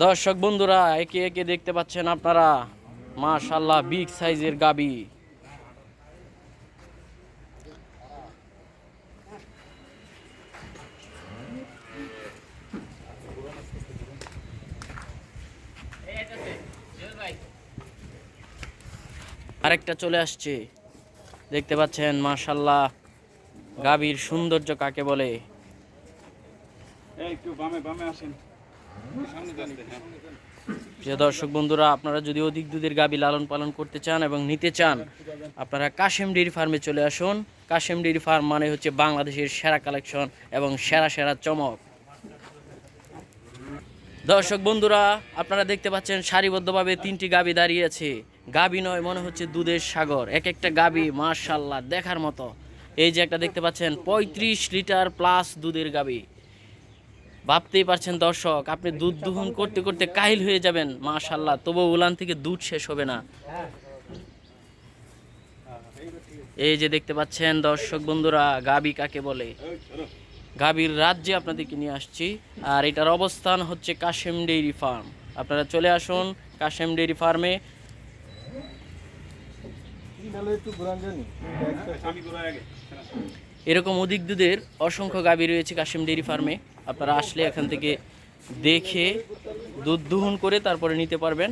দর্শক বন্ধুরা, একে একে দেখতে পাচ্ছেন আপনারা। মাশাল্লাহ বিগ সাইজের গাবি। আরেকটা চলে আসছে। দেখতে পাচ্ছেন মাশাল্লাহ গাবির সৌন্দর্য কাকে বলে? একটু বামে বামে আসেন। প্রিয় দর্শক বন্ধুরা, আপনারা যদি অধিক দুধের গাবি লালন পালন করতে চান এবং নিতে চান, আপনারা কাশেম ডেইরি ফার্মে চলে আসুন। কাশেম ডেইরি ফার্ম মানে হচ্ছে বাংলাদেশের সেরা কালেকশন এবং সেরা সেরা চমক। দর্শক বন্ধুরা, আপনারা দেখতে পাচ্ছেন সারিবদ্ধভাবে তিনটি গাবি দাঁড়িয়ে আছে। গাবি নয়, মনে হচ্ছে দুধের সাগর। এক একটা গাবি মার্শাল্লাহ দেখার মতো। এই যে একটা দেখতে পাচ্ছেন, পঁয়ত্রিশ লিটার প্লাস দুধের গাবি। ভাবতেই পারছেন দর্শক আপনি দুধ দুহন করতে করতে কাহিল হয়ে যাবেন মাশাল্লাহ তবু উলান থেকে দুধ শেষ হবে না। এই যে দেখতে পাচ্ছেন দর্শক বন্ধুরা গাবি কাকে বলে? গাবির রাজ্যে আপনাদেরকে নিয়ে আসছি আর এটার অবস্থান হচ্ছে কাশেম ডেইরি ফার্ম। আপনারা চলে আসুন কাশেম ডেইরি ফার্মে। আমি ঘুরে আগে। এরকম অধিক দুধের অসংখ্য গাভী রয়েছে কাশিম ডেয়ারি ফার্মে। আপনারা আসলে এখান থেকে দেখে দুধ দুহন করে তারপরে নিতে পারবেন।